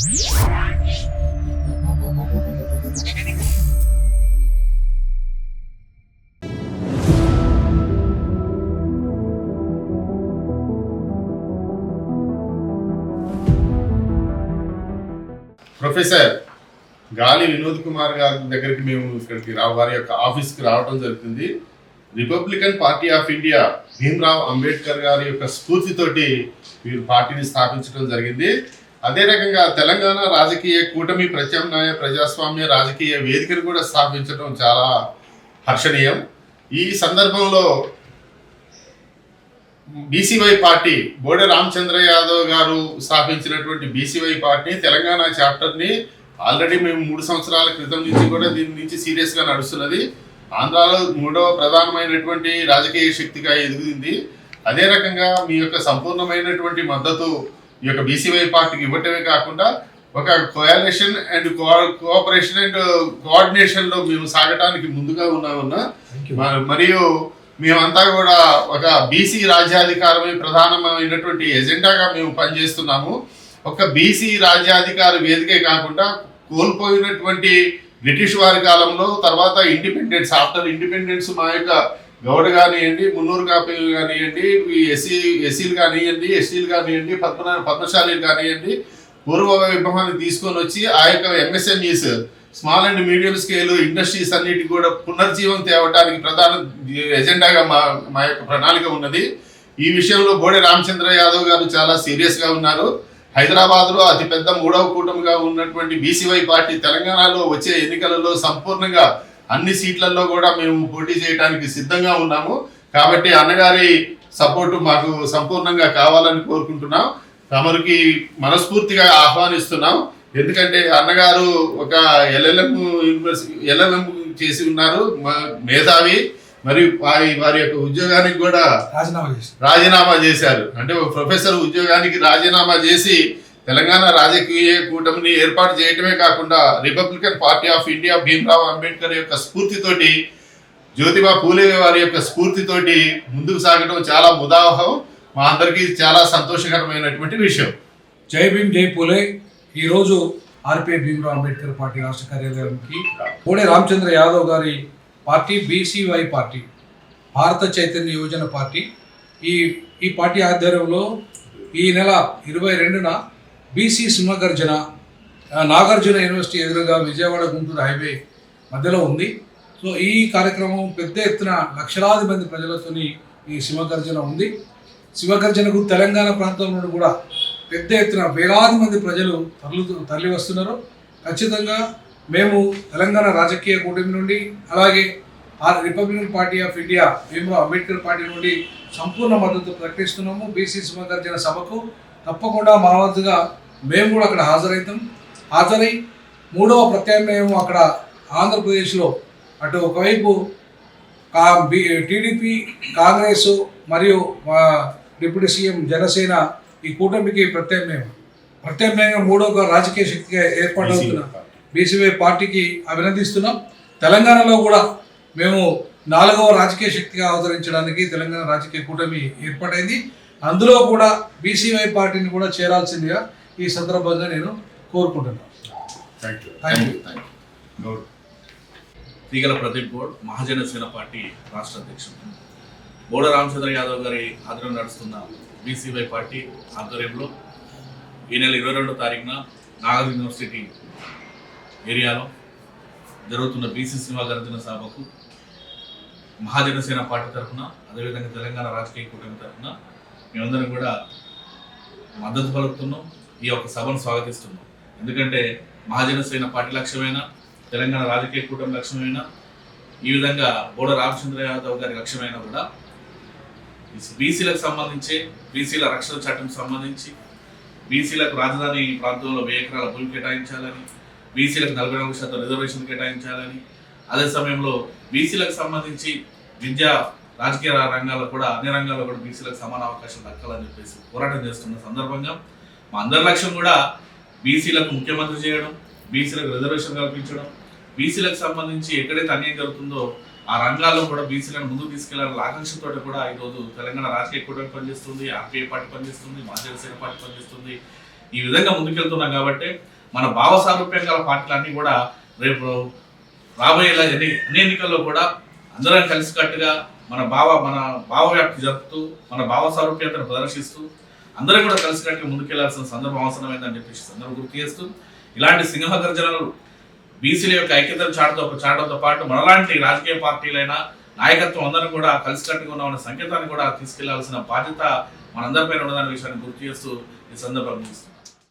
Professor గాలి వినోద్ కుమార్ గారి దగ్గరికి మేము ఇక్కడికి రావు వారి యొక్క ఆఫీస్కి రావడం జరుగుతుంది. Republican party of India Bhimrao Ambedkar గారి యొక్క స్ఫూర్తితోటి వీరు పార్టీని స్థాపించడం జరిగింది. అదే రకంగా తెలంగాణ రాజకీయ కూటమి ప్రత్యామ్నాయ ప్రజాస్వామ్య రాజకీయ వేదికను కూడా స్థాపించడం చాలా హర్షణీయం. ఈ సందర్భంలో బీసీవై పార్టీ బోడె రామచంద్ర యాదవ్ గారు స్థాపించినటువంటి బీసీవై పార్టీ తెలంగాణ చాప్టర్ని ఆల్రెడీ మేము మూడు సంవత్సరాల క్రితం నుంచి కూడా దీని నుంచి సీరియస్గా నడుస్తున్నది. ఆంధ్రాలో మూడవ ప్రధానమైనటువంటి రాజకీయ శక్తిగా ఎదిగింది. అదే రకంగా మీ యొక్క సంపూర్ణమైనటువంటి మద్దతు ఈ యొక్క బీసీవై పార్టీకి ఇవ్వటమే కాకుండా ఒక కోయాలిషన్ అండ్ కోఆపరేషన్ అండ్ కోఆర్డినేషన్లో మేము సాగటానికి ముందుగా మ- మరియు మేమంతా కూడా ఒక బీసీ రాజ్యాధికారమే ప్రధానమైనటువంటి ఎజెండాగా మేము పనిచేస్తున్నాము. ఒక బీసీ రాజ్యాధికార వేదికే కాకుండా కోల్పోయినటువంటి బ్రిటిష్ వారి కాలంలో తర్వాత ఇండిపెండెన్స్ ఆఫ్టర్ ఇండిపెండెన్స్ మా యొక్క గౌడ కానివ్వండి మున్నూరు కాపీలు కానివ్వండి ఎస్సీ ఎస్సీలు కానివ్వండి ఎస్టీలు కానివ్వండి పద్మ పద్మశాలీలు కానివ్వండి పూర్వ విభవాన్ని తీసుకొని వచ్చి ఆ యొక్క MSMEs small and medium scale industries అన్నిటి కూడా పునర్జీవం తేవడానికి ప్రధాన ఎజెండాగా మా మా యొక్క ప్రణాళిక ఉన్నది. ఈ విషయంలో బోడే రామచంద్ర యాదవ్ గారు చాలా సీరియస్గా ఉన్నారు. హైదరాబాద్లో అతిపెద్ద మూడవ కూటమిగా ఉన్నటువంటి బీసీవై పార్టీ తెలంగాణలో వచ్చే ఎన్నికలలో సంపూర్ణంగా అన్ని సీట్లలో కూడా మేము పోటీ చేయడానికి సిద్ధంగా ఉన్నాము. కాబట్టి అన్నగారి సపోర్టు మాకు సంపూర్ణంగా కావాలని కోరుకుంటున్నాం. తమరికి మనస్ఫూర్తిగా ఆహ్వానిస్తున్నాం. ఎందుకంటే అన్నగారు ఒక ఎల్ఎల్ఎం యూనివర్సిటీ ఎల్ఎల్ఎం చేసి ఉన్నారు. మేధావి. మరియు వారి వారి యొక్క ఉద్యోగానికి కూడా రాజీనామా చేశారు. అంటే ఒక ప్రొఫెసర్ ఉద్యోగానికి రాజీనామా చేసి తెలంగాణ రాజకీయ కూటమిని ఏర్పాటు చేయటమే కాకుండా Republican party of India Bhimrao Ambedkar యొక్క స్ఫూర్తితోటి జ్యోతిబా పూలే వారి యొక్క స్ఫూర్తితోటి ముందుకు సాగడం చాలా ముదావహం మా అందరికీ చాలా సంతోషకరమైనటువంటి విషయం. జై భీమ్ జై పూలే. ఈరోజు ఆర్పీ భీమరావు అంబేద్కర్ పార్టీ రాష్ట్ర కార్యాలయానికి కోడే రామచంద్ర యాదవ్ గారి పార్టీ బీసీవై పార్టీ భారత చైతన్య యువజన పార్టీ. ఈ ఈ పార్టీ ఆధ్వర్యంలో ఈ నెల ఇరవై రెండున బీసీ సింహగర్జన నాగార్జున యూనివర్సిటీ ఎదురుగా విజయవాడ గుంటూరు హైవే మధ్యలో ఉంది. సో ఈ కార్యక్రమం పెద్ద ఎత్తున లక్షలాది మంది ప్రజలతోని ఈ సింహగర్జన ఉంది. సింహగర్జనకు తెలంగాణ ప్రాంతం నుండి కూడా పెద్ద ఎత్తున వేలాది మంది ప్రజలు తరలి తరలి వస్తున్నారు ఖచ్చితంగా మేము తెలంగాణ రాజకీయ కూటమి నుండి అలాగే ఆ రిపబ్లికన్ పార్టీ ఆఫ్ ఇండియా మేము అంబేద్కర్ పార్టీ నుండి సంపూర్ణ మద్దతు ప్రకటిస్తున్నాము బీసీ సింహగర్జన సభకు. తప్పకుండా మా వద్దగా మేము కూడా అక్కడ హాజరవుతాం. హాజరై మూడవ ప్రత్యామ్నాయం అక్కడ ఆంధ్రప్రదేశ్లో అటు ఒకవైపు కా టీడీపీ కాంగ్రెస్ మరియు మా డిప్యూటీ సీఎం జనసేన ఈ కూటమికి ప్రత్యామ్నాయం. ప్రత్యామ్నాయంగా మూడవ రాజకీయ శక్తిగా ఏర్పాటవుతున్న బీసీవై పార్టీకి అభినందిస్తున్నాం. తెలంగాణలో కూడా మేము నాలుగవ రాజకీయ శక్తిగా అవతరించడానికి తెలంగాణ రాజకీయ కూటమి ఏర్పాటైంది. అందులో కూడా బీసీవై పార్టీని కూడా చేరాల్సిందిగా ఈ సందర్భంగా నేను కోరుకుంటున్నాను. తీగల ప్రదీప్ గౌడ్ మహాజన సేన పార్టీ రాష్ట్ర అధ్యక్షుడు. బోడ రామచంద్ర యాదవ్ గారి ఆధ్వర్యంలో నడుస్తున్న బీసీవై పార్టీ ఆధ్వర్యంలో ఈ నెల ఇరవై రెండో తారీఖున నాగర్ యూనివర్సిటీ ఏరియాలో జరుగుతున్న బీసీ సినిమా గర్జన సభకు మహాజనసేన పార్టీ తరఫున అదేవిధంగా తెలంగాణ రాజకీయ కూటమి తరఫున మేమందరం కూడా మద్దతు పలుకుతున్నాం ఈ యొక్క సభను స్వాగతిస్తున్నాం. ఎందుకంటే మహాజనసేన పార్టీ లక్ష్యమైన తెలంగాణ రాజకీయ కూటమి లక్ష్యమైన ఈ విధంగా బోడ రామచంద్ర యాదవ్ గారి లక్ష్యమైన కూడా బీసీలకు సంబంధించి బీసీల రక్షణ చట్టం సంబంధించి బీసీలకు రాజధాని ప్రాంతంలో వెయ్యి ఎకరాల భూమి కేటాయించాలని బీసీలకు నలభై నాలుగు శాతం రిజర్వేషన్ కేటాయించాలని అదే సమయంలో బీసీలకు సంబంధించి విద్యా రాజకీయ రంగాల్లో కూడా అన్ని రంగాల్లో కూడా బీసీలకు సమాన అవకాశం దక్కాలని చెప్పేసి పోరాటం చేస్తున్న సందర్భంగా మా అందరి లక్ష్యం కూడా బీసీలకు ముఖ్యమంత్రి చేయడం బీసీలకు రిజర్వేషన్ కల్పించడం బీసీలకు సంబంధించి ఎక్కడైతే అన్యాయం జరుగుతుందో ఆ రంగాల్లో కూడా బీసీలను ముందుకు తీసుకెళ్ళాలని ఆకాంక్షతో కూడా ఈరోజు తెలంగాణ రాజకీయ కూటమి పనిచేస్తుంది ఆర్పీఐ పార్టీ పనిచేస్తుంది మహాజనసేన పార్టీ పనిచేస్తుంది. ఈ విధంగా ముందుకెళ్తున్నాం కాబట్టి మన భావ సారూప్యం గల పార్టీలన్నీ కూడా రేపు రాబోయేలా ఎన్ని అన్ని ఎన్నికల్లో కూడా అందరం కలిసికట్టుగా మన భావ మన భావవ్యాప్తి జరుపుతూ మన భావ సారూప్యతను ప్రదర్శిస్తూ అందరూ కూడా కలిసికట్టుగా ముందుకెళ్ళాల్సిన సందర్భం అవసరమైందని చెప్పేసి సందర్భం గుర్తు చేస్తూ ఇలాంటి సింహ గర్జనలు బీసీల యొక్క ఐక్యతను చాటుతో చాటంతో పాటు మనలాంటి రాజకీయ పార్టీలైన నాయకత్వం అందరం కూడా కలిసికట్టుగా ఉన్న సంకేతాన్ని కూడా తీసుకెళ్ళాల్సిన బాధ్యత మనందరిపైన ఉన్నదనే విషయాన్ని గుర్తు చేస్తూ ఈ సందర్భంగా ముగిస్తున్నాను.